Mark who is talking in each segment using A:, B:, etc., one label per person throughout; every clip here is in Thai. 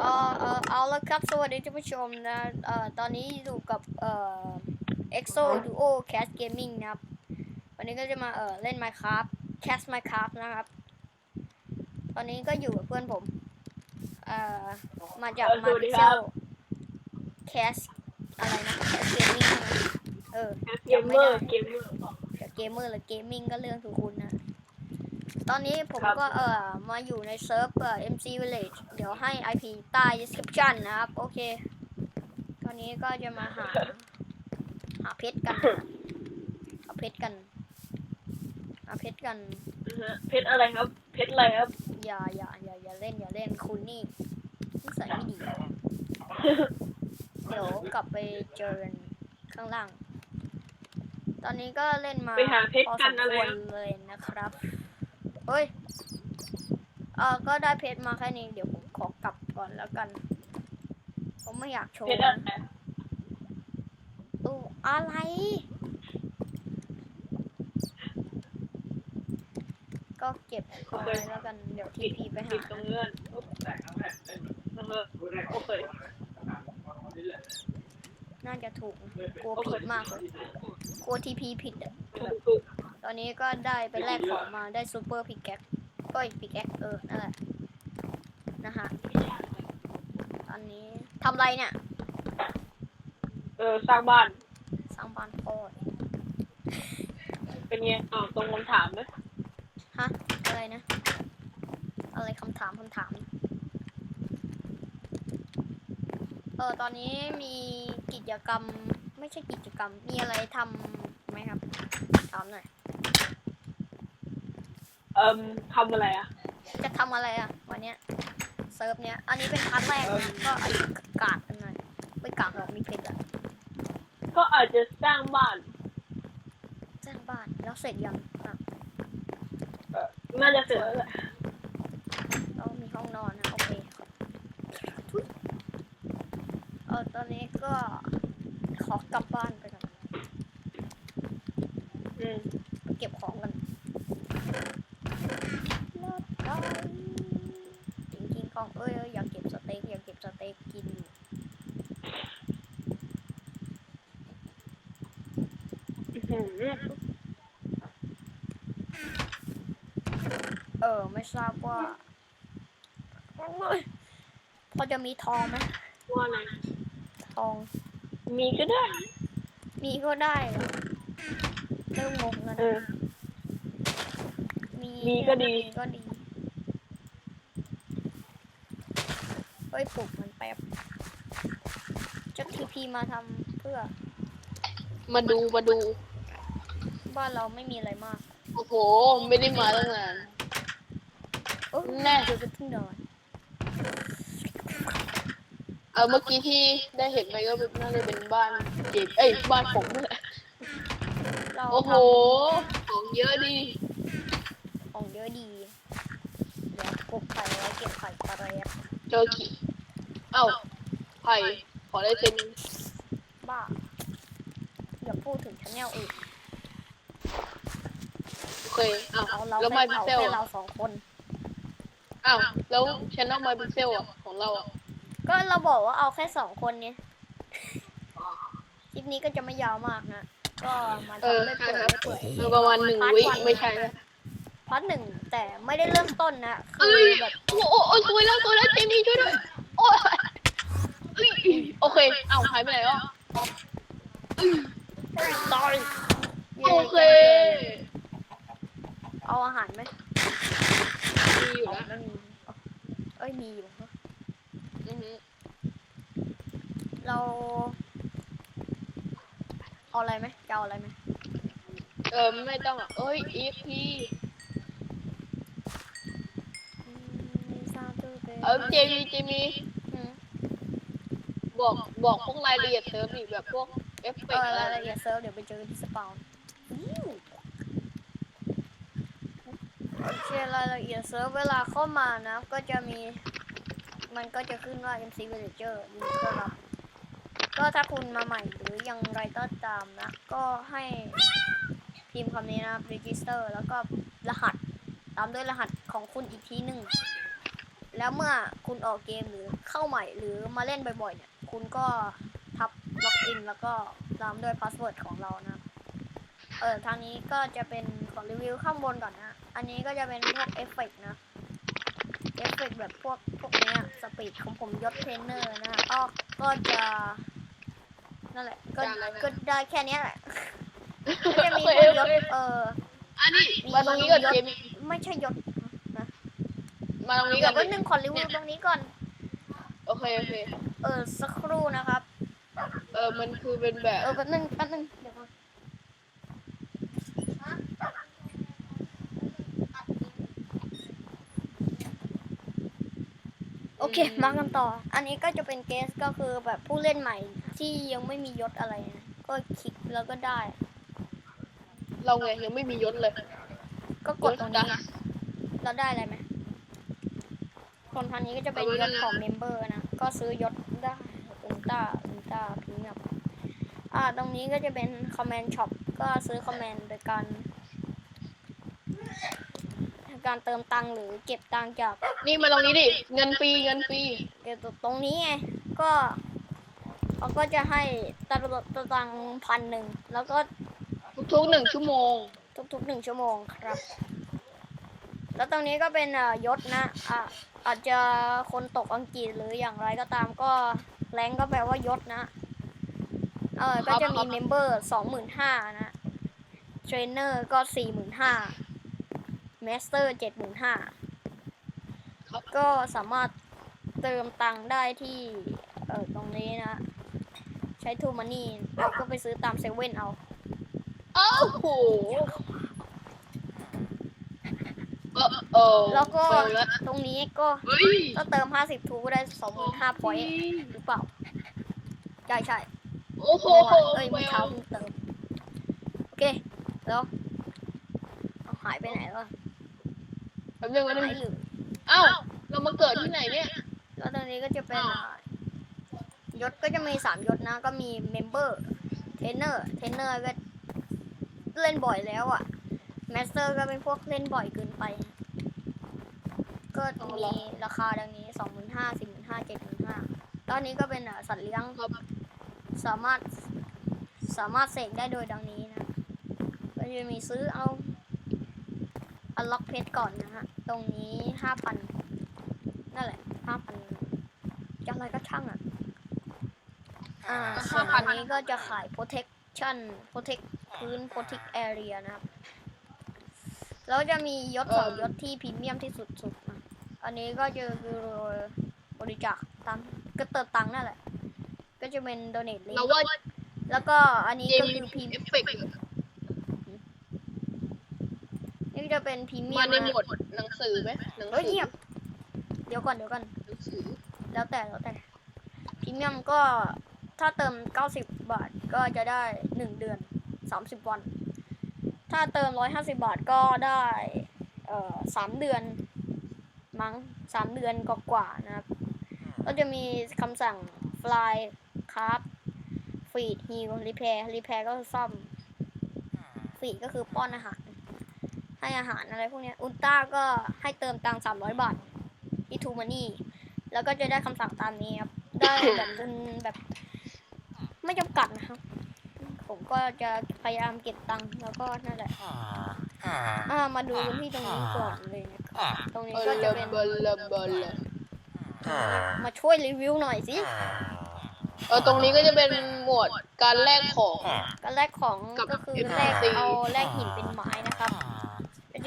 A: เออเออเอาละครับ สวัสดีท่านผู้ชมนะเอ่อตอนนี้อยู่กับเอ่อ EXO Duo Cast Gaming นะครับ วันนี้ก็จะมาเอ่อเล่น Minecraft Cast Minecraft นะครับ ตอนนี้ก็อยู่กับเพื่อนผม เอ่อ มาจาก
B: เออส
A: มา
B: วัสดี
A: เซ
B: ครั
A: ล
B: บ
A: Cast อะไรนะ Cast Gaming นะเออ
B: เกมเมอร์เกมเมอร์
A: จะเกมเมอร์หรือเกมมิ่งก็เรื่องของคุณนะ ตอนนี้ผม
B: ครับ
A: ก็เอ่อมาอยู่ในเซิร์ฟเอ่อ MC Village เดี๋ยวให้ IP ใต้ description นะครับ โอเค ตอนนี้ก็จะมาหา หาเพชรกันนะหาเพชรกันหาเพชรกัน
B: นะฮะเพชรอะไรครับ เพชรอะไรครับ
A: อย่าอย่าอย่าอย่าเล่นอย่าเล่นคุณนี่นิสัยไม่ดี เดี๋ยวกลับไปเจอกันข้างล่าง ตอนนี้ก็เล่นมา
B: ไปหาเพชร
A: พอ
B: กั
A: ส
B: น
A: ม
B: อะไร
A: ควร
B: ครับ
A: เลยนะครับ เฮ้ยเออก็ได้เพชรมาแค่นี้ เดี๋ยวผมขอกลับก่อนแล้วกัน ผมไม่อยากโชว์
B: เพชรอะไร
A: ตู้อะไร ก็เก็บเอาไว้แล้วกัน เดี๋ยวทีพีไปหา
B: ติดตรงเงื่อนอุ๊บนะฮะโอเค
A: น่าจะถูกนะกลัว
B: โอเค
A: ผิดมากเลย กลัวทีพีผิดอะ
B: ถูก
A: ตอนนี้ก็ได้ไปแลกของมาได้ซูเปอร์พิกแก๊กเอ้ยพิกแก๊กเออนั่นแหละนะฮะตอนนี้ทำไรเนี่ย
B: เออสร้างบ้าน
A: สร้างบ้านพ่อ
B: เป็นไงอ้าวตรงคำถามไหม
A: ฮะ อะไรนะ อะไรคำถามคำถาม เออ ตอนนี้มีกิจกรรม ไม่ใช่กิจกรรม มีอะไรทำไหมครับ ถามหน่อย
B: เอ่มทำอะไรอะ
A: จะทำอะไรอะ วันเนี้ยเซิร์ฟเนี้ย อันนี้เป็นพาร์ทแรกนะก็อาจจะกากกันหน่อยไม่กากหรอกมีเพชรอะ
B: ก็อาจจะสร้างบ้าน
A: สร้างบ้านแล้วเสร็จยังอะ
B: เออน่าจะเสร็จแล้วแหละ
A: ต้องมีห้องนอนนะ โอเคทุยเออตอนนี้ก็ขอกลับบ้านไปก่อน
B: อืม
A: ไปเก็บของกันรถไฟจริงๆของเอ้ยเอ้ยอยากเก็บสเต็กอยากเก็บสเต็กกินอยู่
B: อื้อหือ
A: เออ ไม่ ทราบว่าโอ้ยพอจะมีทองไหม
B: ว่าอะไร
A: ทอง
B: มีก็ได้
A: มีก็ได้เหรอเริ่มงงแล้ว
B: เอ
A: นะ
B: อ
A: มี
B: มีก็ดี
A: มีก็ดีเฮ้ยปลุกมันแป๊บจะทีพีมาทำเพื่อ
C: มาดูมาดู
A: บ้านเราไม่มีอะไรมาก
C: โอ้โห ไม่ได้มาตั้งนาน
A: โอ้
C: แน่
A: เดี๋ยวจะพึ่งนอน
C: เออเมื่อกี้ที่ได้เห็นไปก็น่าจะเป็นบ้านเด็กเอ้ยบ้านผมนั่นแหละ
A: เรา
C: โอ้โห
A: ท
C: ของเยอะดีำ
A: ของเยอะดี เดี๋ยวกบไข่ไว้เก็บไข่ปลาแรบ
C: เจอขี่เอ้าไผ่ขอได้เซ็น
A: บ้าอย่าพูดถึงชาแนลอื่น
C: โอเคเอ้า
A: เอาเรา
C: แล้ว
A: แค่
C: ไมพิ
A: เอา
C: เซล
A: แค่
C: อะ
A: เราสองคน
C: อ้าวแล้วชแนลไมพิเซลอะของเราอะ
A: ก็เราบอกว่าเอาแค่สองคนเนี่ยคลิปนี้ก็จะไม่ยาวมากนะ ก็มา
C: เออ
A: ทำไม่เปื่อย
C: ครับ
A: ไม่เปื่อย
C: เออประมาณหนึ่งวิไม่ใช่นะ
A: พาร์ทหนึ่งแต่ไม่ได้เริ่มต้นนะคื
C: เอ้
A: อยแบบ
C: โอ้โหโอ้ยสวยแล้วสวยแล้วเจมี่ช่วยด้วยโอ้ยเอ้ยโอเคเอ้าหายไปไหนอะ
A: ตอย
C: โอเค
A: เอาอาหารไหม
C: มีอยู่
A: เอา
C: นะ
A: ไม่มีเอาเอ้ยมีอยู่เนอะ
C: อือหือ
A: เรา เอาอะไรไหมจะเอาอะไรไหม
C: เออไม่ต้องอะเอ้ย EXP
A: อืมมีซาวด์ตู้เบ
C: เออเจมีเจมี
A: อืม
C: บอกบอกพวกรายละเอียดเซิร์ฟดิแบบพวกเอฟเฟ
A: เอกอ
C: ต์อะไร
A: รายละเอียดเซิร์ฟเดี๋ยวไปเจอที่สปาวน์อิ๊ว โอเครายละเอียดเซิร์ฟเวลาเข้ามานะ ก็จะมี มันก็จะขึ้นว่า MC Villager ยินดีต้อนรับก็ถ้าคุณมาใหม่หรือยังไรก็ตามนะ ก็ให้พิมพ์คำนี้นะครับ register แล้วก็รหัส ตามด้วยรหัสของคุณอีกทีหนึ่ง แล้วเมื่อคุณออกเกมหรือเข้าใหม่หรือมาเล่นบ่อยๆ เนี่ย คุณก็ทับล็อกอินแล้วก็ตามด้วยพาสเวิร์ดของเรานะ เออทางนี้ก็จะเป็นของรีวิวข้างบนก่อนนะ อันนี้ก็จะเป็นพวกเอฟเฟกต์นะ เอฟเฟกต์แบบพวกพวกเนี้ยสปีดของผมยศเทรนเนอร์นะก็ก็จะนั่นแหละก็
C: จะอะไรนะ
A: ก็ได้แค่เนี้ยแหละก็จะมีพวกยศเออ
C: อันนี้มาตรงนี้ก่อนเจมี่
A: ไม่ใช่ยศ
C: มาตรงนี้
A: เดี๋
C: ก่
A: ย
C: อ
A: วนก็นึงขอรีวิวตรงนี้ก่อน
C: โอเคโอเค
A: เออสักครู่นะครับ
C: เออมันคือเป็นแบบ
A: เออแป๊บนึงแป๊บนึง เดี๋ยวก่อนโอเคมากันต่อ อันนี้ก็จะเป็นเกสก็คือแบบผู้เล่นใหม่ที่ยังไม่มียศอะไรนะ ก็คลิกแล้วก็ได้
C: เราไงยังไม่มียศเลย
A: ก็กดตรงนี้เราได้อะไรไหมคนทางนี้ก็จะเป็นยศของเมมเบอร์นะ ก็ซื้อยศได้อุลตร้าอุลตร้าพรีเมียมอ่า ตรงนี้ก็จะเป็นคอมเมนต์ช็อป ก็ซื้อคอมเมนต์โดยการ การเติมตังค์หรือเก็บตังค์จาก
C: นี่มาตรงนี้ดิ เงินฟรีเงินฟรี
A: เก็บตรงนี้ไงก็เขาก็จะให้ตะตะตังพันหนึ่งแล้วก็
C: ทุกๆหนึ่งชั่วโมง
A: ทุกๆหนึ่งชั่วโมงครับ แล้วตรงนี้ก็เป็นอ่ายศนะอะอาจจะคนตกอังกฤษหรืออย่างไรก็ตามก็แรงก็แปลว่ายศนะ เออก็จะมีเมมเบอร์สองหมื่นห้านะ เทรนเนอร์ก็สี่หมื่นห้า เมสเตอร์เจ็ดหมื่นห้า
C: ครับ
A: ก็สามารถเติมตังค์ได้ที่เออตรงนี้นะ ใช้ทูมันนี่แล้วก็ไปซื้อตามเซเว่นเอา
C: อ้าวโหเออเออ
A: แล้วก็
C: เปิดแล้ว
A: ตรงนี้ก็
C: เฮ้ย
A: ก็เติม 50 ทูก็ได้25พอยต์หรือเปล่า ใช่ใช่
C: โอ้โห
A: เอ้ยเมื่อเช้าเพิ่งเติม โอเค แล้วเอาหายไปไหนแล้ว
C: แป๊บนึงแป๊บนึ
A: หางยหรือ
C: อ้าวเรามาเกิดที่ไหนเนี่ย
A: แล้วตรงนี้ก็จะเป็น
C: อ้าว
A: อ่ายศก็จะมี3ยศนะ ก็มีเมมเบอร์เทรนเนอร์เทรนเนอร์ก็เล่นบ่อยแล้วอะแมสเตอร์ก็เป็นพวกเล่นบ่อยเกินไป ก็มีราคาดังนี้25,000 45,000 75,000ตอนนี้ก็เป็นอะสัตว์เลี้ยง
C: ครับ
A: สามารถสามารถเสกได้โดยดังนี้นะ ก็จะมีซื้อเอา อันล็อกเพชรก่อนนะฮะ ตรงนี้ห้าพันนั่นแหละห้าพันจะอะไรก็ช่างอะ อ่าส่วนอันนี้ก็จะขาย protection protect พื้น protect area นะครับ แล้วจะมียศสองยศที่พรีเมียมที่สุดๆนะอันนี้ก็จะคือบริจาคตามก็เติมตังค์นั่นแหละ ก็จะเป็น donate link
C: เราว่า
A: แล้วก็อันนี้
C: เจ
A: ก็
C: มี
A: คือพรี
C: เอฟเฟกต์
A: นี่ก็จะเป็นพรีเมีย
C: มามใน
A: นะ
C: หมวดหนังสือไหมหนัง
A: เฮ้ย
C: สือ
A: เงียบเดี๋ยวก่อนเดี๋ยวก่อน
C: หนังสือ
A: แล้วแต่แล้วแต่พรีเมียมก็ถ้าเติม 90 บาทก็จะได้ 1 เดือน 30 วัน ถ้าเติม 150 บาทก็ได้เอ่อ3เดือน มั้ง3เดือนกว่าๆนะครับ ก็จะมีคำสั่ง fly craft feed heal repair repair ก็คือซ่อม feed ก็คือป้อนอาหาร ให้อาหารอะไรพวกเนี้ยอุลตร้าก็ให้เติมตังค์300บาทที่ทูมานี่ แล้วก็จะได้คำสั่งตามนี้ครับ ได้แบบเงินแบบ ไม่จำกัดนะครับ ผมก็จะพยายามเก็บตังค์แล้วก็นั่นแหละอ่ามาดูกันที่ตรงนี้ก่อนเลยนะครับตรงนี้
C: เบ
A: ก็
C: ล
A: จะ
C: อ
A: เป็น
C: เบลอเบลอ
A: มาช่วยรีวิวหน่อยสิ
C: เออตรงนี้ก็จะเป็นหมวดการแลกของ
A: การแลกของ
C: กับ
A: ก็คือ
C: FC
A: แลกเอาแลกหินเป็นไม้นะครับก็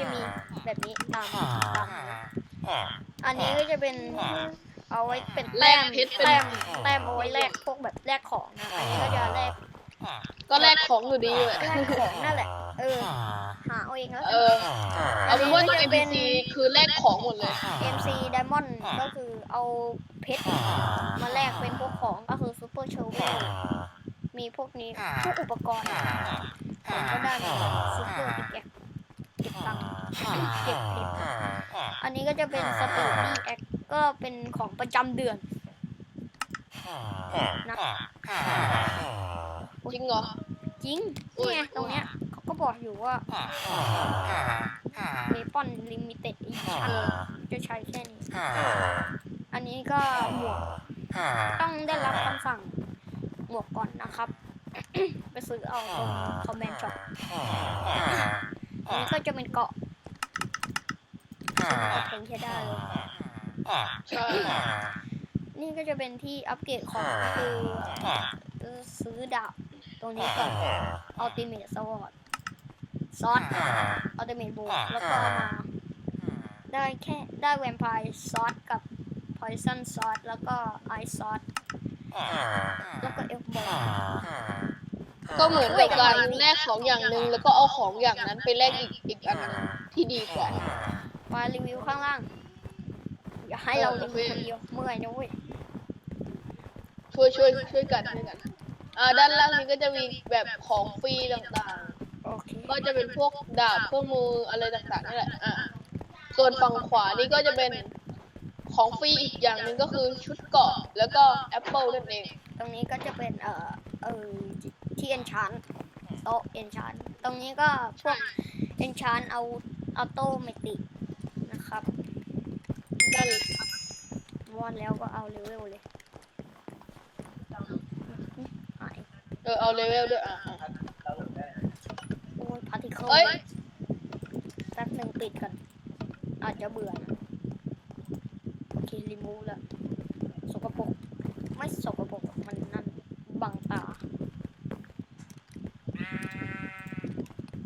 A: จะมีแบบนี้ตามตามนะอันนี้ก็จะเป็นเอาไว้เป็นแต้ม
C: แลกเพชรเป็น
A: แต้มแต้มเอาไว้แลกพวกแบบแลกของนะอันนี้ก็จะแลก
C: ก็แลกของอยู่ดีเลย
A: แลกของนั่นแหละ เออหาเอาเองแล้ว
C: เออ เอาเป็นว่าตัว NPC คือแลกของหมดเลย
A: เอ็มซีไดมอนด์ก็คือเอาเพชรมาแลกเป็นพวกของก็คือซูเปอร์เชลเวลมีพวกนี้พวกอุปกรณ์ผมก็ได้มาซูเปอร์พิกแอคเก็ บตังค์เก็บเพชรอันนี้ก็จะเป็นสเตอร์ดี้แอคก็เป็นของประจำเดือนนะ
C: จริงเหรอ
A: จริง
C: อุ้
A: นี่
C: ย
A: ไงตรงเนี้ยเขาก็บอกอยู่ว่าเวปอนลิมิเต็ดอีชั่นจะใช้แค่นี้อันนี้ก็หมวกต้องได้รับคำสั่งหมวกก่อนนะครับ ไปซื้อเอาตรงคอมเมนต์ช็อป อันนี้ก็จะเป็นเกาะเพ็นใช้ได้เลย
C: ใช่
A: นี่ก็จะเป็นที่อัปเกรดของคือเอ่อซื้อดาบตรงนี้ก่อน Ultimate Sword ซอส Ultimate Bow แล้วก็มาได้แค่ได้แวมไพร์ซอสกับ Poison ซอสแล้วก็ Ice ซอสแล้วก็เอฟบอล
C: ก็เหมือนกับการแลกของอย่างหนึ่งแล้วก็เอาของอย่างนั้นไปแลกอีกอีกอันหนึ่งที่ดีกว่า
A: มารีวิวข้างล่าง อย่าให้เรารีวิวคนเดียวเมื่อยนะเว้ย
C: ช่วยช่วยช่วยกันช่วยกันอ่าด้านล่างนี้ก็จะมีแบบของฟรีต่าง
A: โอเค
C: ๆ ก็จะเป็นพวกดาบเครื่องมืออะไรต่างๆนี่แหละอ่าส่วนฝั่งขวานี่ก็จะเป็นของฟรีอีกอย่างหนึ่งก็คือชุดเกราะแล้วก็แอปเปิลนั่นเอง
A: ตรงนี้ก็จะเป็นเอ่อเออ ที่เอนชานโต๊ะเอนชานตรงนี้ก็พวกเอนชานเอาออโตเมติกนะครับ
C: นั่น
A: วอดแล้วก็เอาเลเวลเลยหาย
C: เออเอาเลเวลด้วยอ่า
A: โอ้ยพาร์ติเคิล
C: เอ้ย
A: แป๊บหนึ่งปิดก่อนอาจจะเบื่อนะโอเครีมูฟแล้วสกปรกไม่สกปรกหรอกมันนั่นบังตา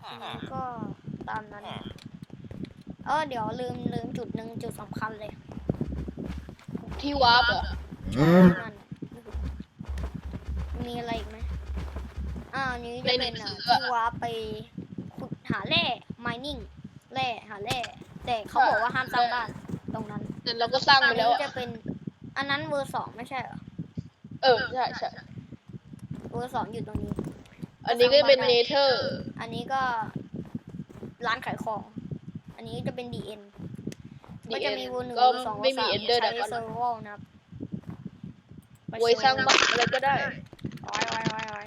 A: แล้ว ก็ตามนั้นเออเดี๋ยวลืมลืมจุดหนึ่งจุดสำคัญเลย
C: ที่วาร์ปเหรอ
A: นั่นมีอะไรอีกไหมอ่าอันนี้จะ
C: ในหนั
A: เป็น
C: งสื
A: อะ
C: ออะ
A: ที่ว่าไปขุดหาแร่ mining แร่หาแร่แต่เขาบอกว่าห้ามสร้างบ้านตรงนั้น
C: แต่เราก็สร้าง
A: อั
C: ไป
A: น
C: แล้ว
A: นี้
C: อะ
A: จะเป็น อันนั้นเวอร์สองไม่ใช่เหรอ
C: เออใช่ใช่
A: เวอร์สองอยู่ตรงนี้
C: อันนี้ก็เป็นเนเธอร์
A: อันนี้ก็ ร้านขายของ อันนี้จะเป็น DN ก็จะมีเวอร์หนึ่ง
C: ก็
A: เวอร์สองเวอ
C: ไม่
A: ร์
C: มี
A: สาม
C: เอนเดอร์
A: ใช้
C: ดักอน
A: เซอร์วนะครับไป
C: ไว้สร้างบ้านอะไรก็ได้
A: ไว้ไว้ไว้ไว้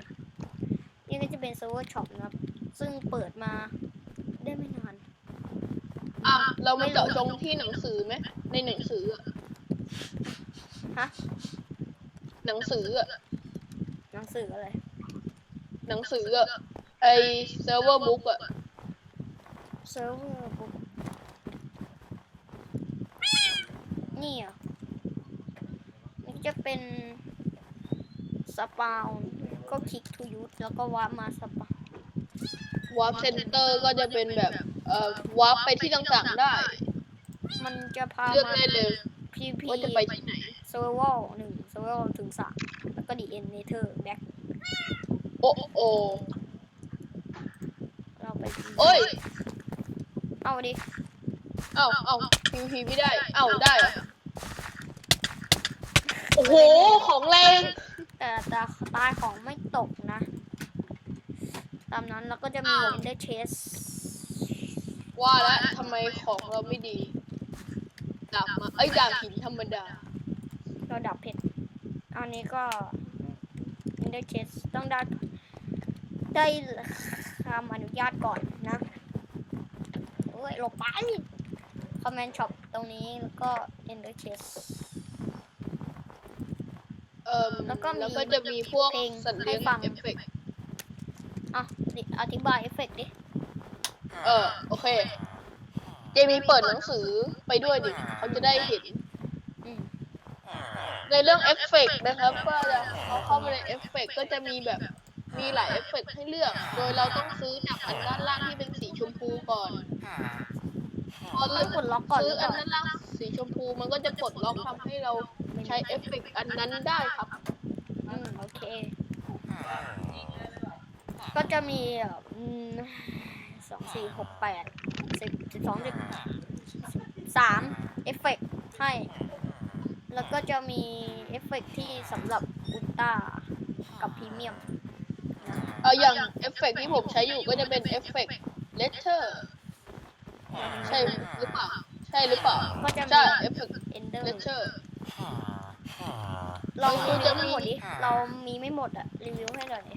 A: นี่ก็จะเป็นเซิร์ฟเวอร์ช็อปนะครับ ซึ่งเปิดมาได้ไม่นาน
C: อะ เรามาเจาะจงที่หนังสือไหมในหนังสืออะ
A: ฮะ
C: หนังสืออะ
A: หนังสืออะไร
C: หนังสืออะไอเซิร์ฟเวอร์บุ๊กอะ
A: เซิร์ฟเวอร์บุ๊กนี่เหรอะนี่จะเป็นสปาวก็คลิกทูยูแล้วก็วาร์ปมาสปาว
C: วาร์ปเซนเตอร์ก็จะเป็นแบบ เอ่อวาร์ปไปที่ต่างๆได้
A: มันจะพา
C: เลือก
A: มา
C: ได้เลย
A: พีพี
C: ว่าจะไปที่ไหน
A: เซอร์วอลหนึ่งเซอร์วอลถึงสามแล้วก็ดีเอ็นเนเธอร์แบ็ค
C: โอ้โอ
A: เราไป
C: โอ้ย
A: เอาดิ
C: เอ้าเอ้าพีพีไม่ได้ เอ้าได้เหรอโอ้โห ของแรง
A: แต่แต่ตายของไม่ตกนะ ตามนั้นแล้วก็จะมี
C: อ้าว
A: Ender Chest
C: ว่าแล้วทำไมของเราไม่ดี ดาบมา เอ้ยดาบหินธรรมดา
A: ระดับเพชรอันนี้ก็ Ender Chest ต้องได้ได้คำอนุญาตก่อน นะเอ้ยหลบไป Command Shop ตรงนี้แล้วก็ Ender Chest
C: เอ่ม
A: แล้วก็มี
C: แล้วก็จะมีพวก
A: เพลง
C: สัตว์เลี้ยง
A: ให้ฟัง
C: เอฟเฟกต์
A: อะดิอธิบายเอฟเฟกต์ดิ
C: เออ โอเค เจมีเปิดหนังสือไปด้วยดิเขาจะได้เห็น
A: อืม
C: ในเรื่องเอฟเฟกต์นะครับก็จะเอาเข้าไปในเอฟเฟกต์ก็จะมีแบบมีหลายเอฟเฟกต์ให้เลือก โดยเราต้องซื้อจากอันด้านล่างที่เป็นสีชมพูก่อน พอ
A: ต้
C: เรา
A: องกดล็อกก่อนห
C: ซื้
A: รืออเป
C: อัน
A: ล่า
C: ด้านล่างสีชมพูมันก็จะปลดล็อกทำให้เราใช้เอฟเฟกต์อันนั้นได้ครับ
A: อืมโอเค ก็จะมีอะอืมสองสี่หกแปดสิบสิบสองสิบสามเอฟเฟกต์ให้ แล้วก็จะมีเอฟเฟกต์ที่สำหรับอุลตร้ากับพรีเมียมนะ
C: เอออย่างเอฟเฟกต์ที่ผมใช้อยู่ก็จะเป็นเอฟเฟกต์เลเทอร์ ใช่หรือเปล่า ใช่หรือเปล่า
A: ก็จะมี
C: ใช่เอฟเฟกต์
A: เอนเดอ
C: เล
A: ร์
C: เทอร์
A: เรา
C: คือ
A: รี
C: จะ
A: วิว
C: มี
A: ไม่หมดดิ เรามีไม่หมดอะรีวิวให้หน่อยดิ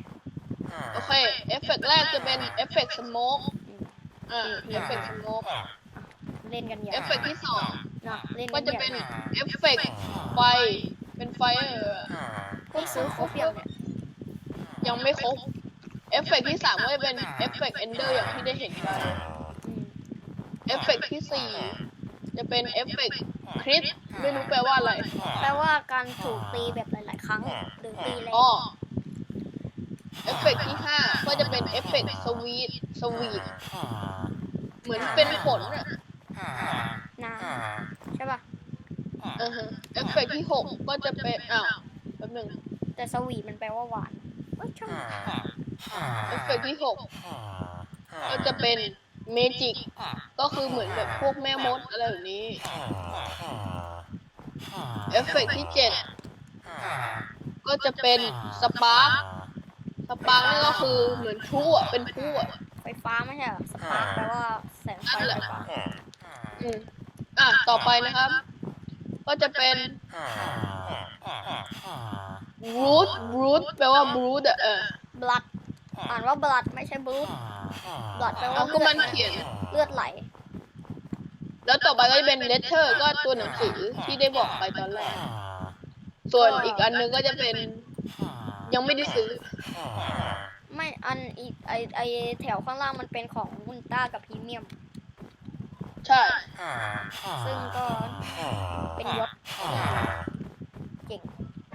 C: โอเค เอฟเฟกต์แรกจะเป็นเอฟเฟกต์สโมก
A: อืม
C: อ่าเอฟเฟกต์สโมก
A: เล่นกันใหญ่
C: เอฟเฟกต์ที่สอง
A: เนาะเล่น
C: ก็
A: กัน
C: จะ
A: ใหญ่
C: เป็นเอฟเฟกต์ไฟ เป็นไฟเออ
A: คุณซื้อครบยังเนี่ย
C: ยังไม่ครบ เอฟเฟกต์ที่สามก็จะเป็นเอฟเฟกต์เอนเดอร์อย่างที่ได้เห็นไป
A: อืม
C: เอฟเฟกต์ที่สี่จะเป็นเอฟเฟกต์คริสไม่รู้แปลว่าอะไร
A: แปลว่าการถูกตีแบบหลาย ๆ ครั้ง หรือตีแรง
C: อ๋อเอฟเฟกต์ที่ห้าก็จะเป็นเอฟเฟกต์สวีทสวีทเหมือนเป็นผลอะ
A: นะใช่ป่ะ
C: อือฮะเอฟเฟกต์ที่หกก็จะเป็นอ้าวแป๊บหนึง
A: แต่สวีทมันแปลว่าหวานเอ้ยช่างมัน
C: เอฟเฟกต์ที่หกก็จะเป็น เมจิก ก็คือเหมือนแบบพวกแม่มดอะไรแบบนี้ เอฟเฟกต์ที่เจ็ดก็จะเป็นสปาร์คสปาร์คนี่ก็คือเหมือนพลุอะเป็นพลุอะ
A: ไฟฟ้าไม่ใช่เหรอสปาร์คแปลว่าแสงไฟ
C: นั่นแหละ
A: ไฟฟ้า
C: อืมอะต่อไปนะครับ ก็จะเป็น root root แปลว่า root อะเออ
A: บลัดอ่านว่าบลัดไม่ใช่บลูด บลัดแปลว่า
C: เอาก็
A: เลือ
C: มั
A: ด
C: นเขียน
A: เลือดไหล
C: แล้วต่อไปก็จะเป็น letter ก็ตัวหนังสือที่ได้บอกไปตอนแรก ส่วนอีกอันหนึงก็จะเป็นยังไม่ได้ซื้อ
A: ไม่อันอีกไอไอแถวข้างล่างมันเป็นของอุลตร้ากับพรีเมียม
C: ใช่
A: ซึ่งก็เป็นยศเก่ง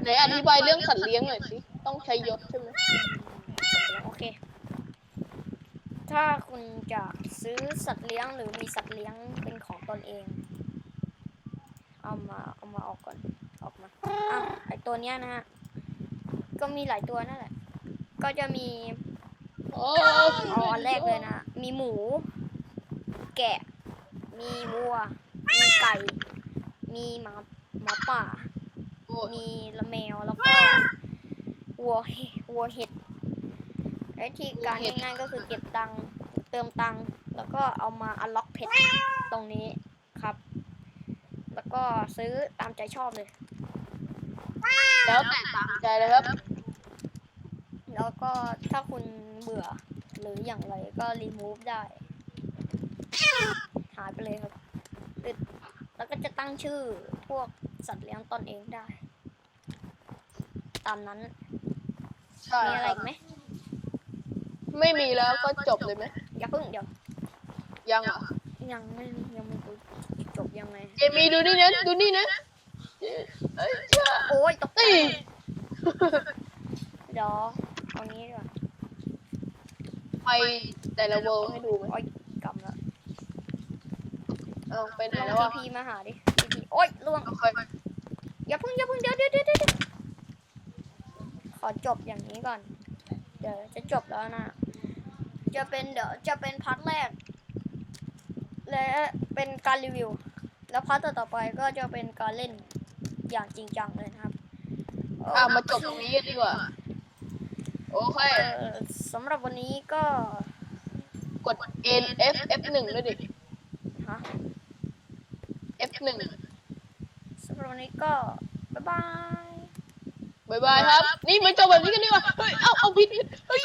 C: ไหนอธิบายเรื่องสัตว์เลี้ยงหน่อยสิ ต้องใช้ยศใช่ไหม
A: โอเค ถ้าคุณจะซื้อสัตว์เลี้ยงหรือมีสัตว์เลี้ยงเป็นของตนเอง เอามาเอามาออกก่อนออกมาอะไอตัวเนี้ยนะฮะก็มีหลายตัวนั่นแหละ ก็จะมี
C: โอ้
A: เอาอันแรกเลยนะ มีหมู แกะ มีวัว มีไก่ มีหมาหมาป่า
C: โอ้
A: มีละแมวแล้วก็วัวเห็วัวเห็ด วิธีการง่ายๆก็คือเก็บตังค์เติมตังค์แล้วก็เอามาอัลล็อกเพชรตรงนี้ครับ แล้วก็ซื้อตามใจชอบเลย
C: แล้วแต่ตามใจเลยครับ
A: แล้วก็ถ้าคุณเบื่อหรืออย่างไรก็รีมูฟได้หายไปเลยครับตึ๊ดแล้วก็จะตั้งชื่อพวกสัตว์เลี้ยงตนเองได้ ตามนั้น
C: ใช่
A: มีอะไร
C: ครั
A: อี
C: บ
A: กไหม
C: ไม่มีแล้วก็จบเลยไหม
A: อย่าเพิ่งเดี๋ยว
C: ยังเหรอะ
A: ยังไม่ยังไม่รู้จบยังไง
C: เจมีดูนี่นะดูนี่นะเอ้ยเจ้า
A: โอ้ยตกใจ
C: เอ้ย
A: เดี๋ยวเอานี้ดีกว่า
C: ไปแต่ละเวอร์ให้ดูไหม
A: โอ้ยกำแล้ว
C: เอาไปไหน
A: ล
C: แล้ว
A: อง
C: วะ
A: ทีพีมาหาดิทีพีโอ้ยล่วง
C: โอเค
A: อย่าเพิ่งอย่าเพิ่งเดี๋ยวเดี๋ยวเดี๋ยวเดี๋ยวขอจบอย่างนี้ก่อน เดี๋ยวจะจบแล้วนะ จะเป็นเดี๋ยวจะเป็นพาร์ทแรก และเป็นการรีวิว แล้วพาร์ทต่อๆไปก็จะเป็นการเล่นอย่างจริงจังเลยนะครับ
C: อะมาจบตรงนี้กันดีกว่า โอเค
A: เอ่อสำหรับวันนี้ก็
C: กด N F F หนึ่งด้วยดิ
A: ฮะ
C: F หนึ่ง
A: สำหรับวันนี้ก็ บ๊ายบาย
C: บายบายครับ นี่มาจบแบบนี้กันดีกว่า เฮ้ย เอาเอาผิดผิดเฮ้ย